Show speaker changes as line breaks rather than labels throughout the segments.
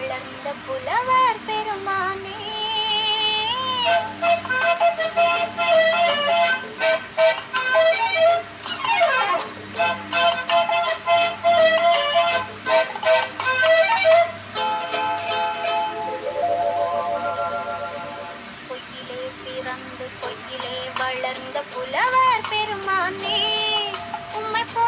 வளர்ந்த புலவர் பெருமானே.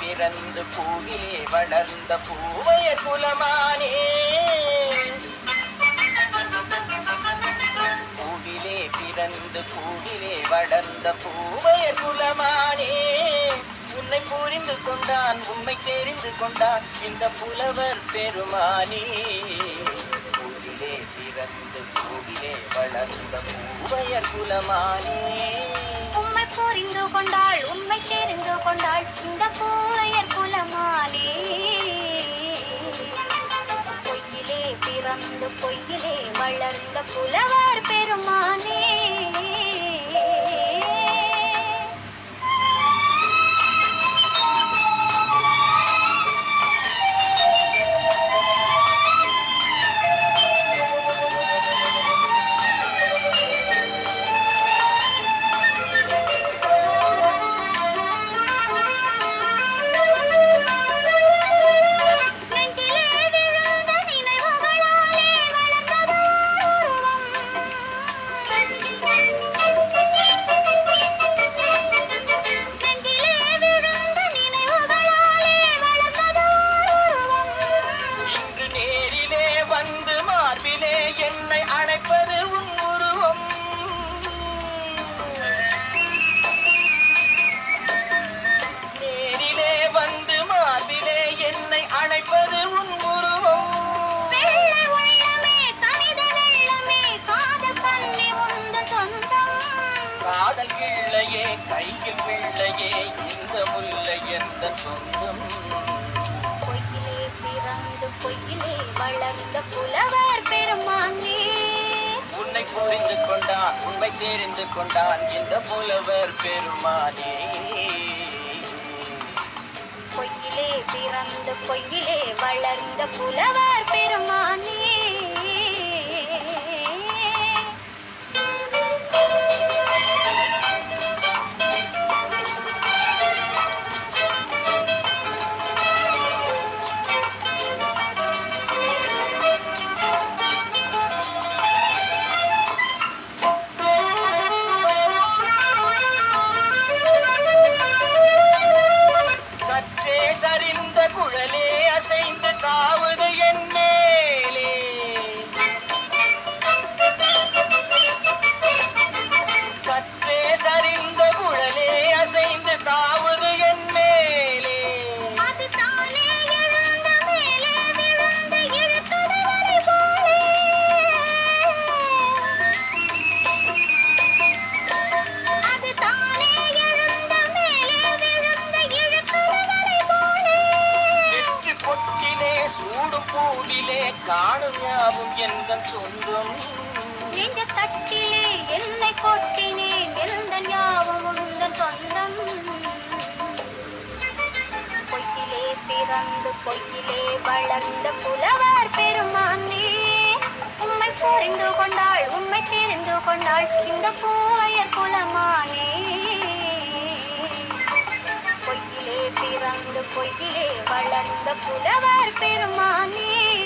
பிறந்து பூவிலே வளர்ந்த பூவைய குலமானே. பூவிலே பிறந்து பூவிலே வளர்ந்த பூவைய குலமானே. உன்னை புரிந்து கொண்டான் உண்மை தெரிந்து கொண்டான் இந்த புலவர் பெருமானே. பூவிலே பிறந்து பூவிலே வளர்ந்த பூவைய குலமானே.
புரிந்து கொண்டாள் உண்மை தெரிந்து கொண்டாள் இந்த பூவையர் குலமானே பொய்யிலே பிறந்து பொய்யிலே வளர்ந்த புலவர் பெருமானே.
பிள்ளையே இந்த முல்லை எந்த சொந்தம்?
பொய்யிலே பிறந்து பொய்யிலே வளர்ந்த புலவர் பெருமானே.
உன்னை புரிந்து கொண்டான் உண்மை தெரிந்து கொண்டான் இந்த புலவர் பெருமானே.
பொய்யிலே பிறந்து பொய்யிலே வளர்ந்த புலவர் பெருமானே.
சூடும் காணும் யாவும் எந்த சொந்தம்.
நெஞ்ச தட்டிலே என்னை கொட்டினேன் எந்த ஞாபகம் உந்தன் சொந்தம். பொய்யிலே பிறந்து பொய்யிலே வளர்ந்த புலவர் பெருமானே உம்மை புரிந்து கொண்டாள் உண்மை தெரிந்து கொண்டாள் இந்த பூவையர் குலமானே. பொய்யிலே வளர்ந்த புலவர் பெருமானே.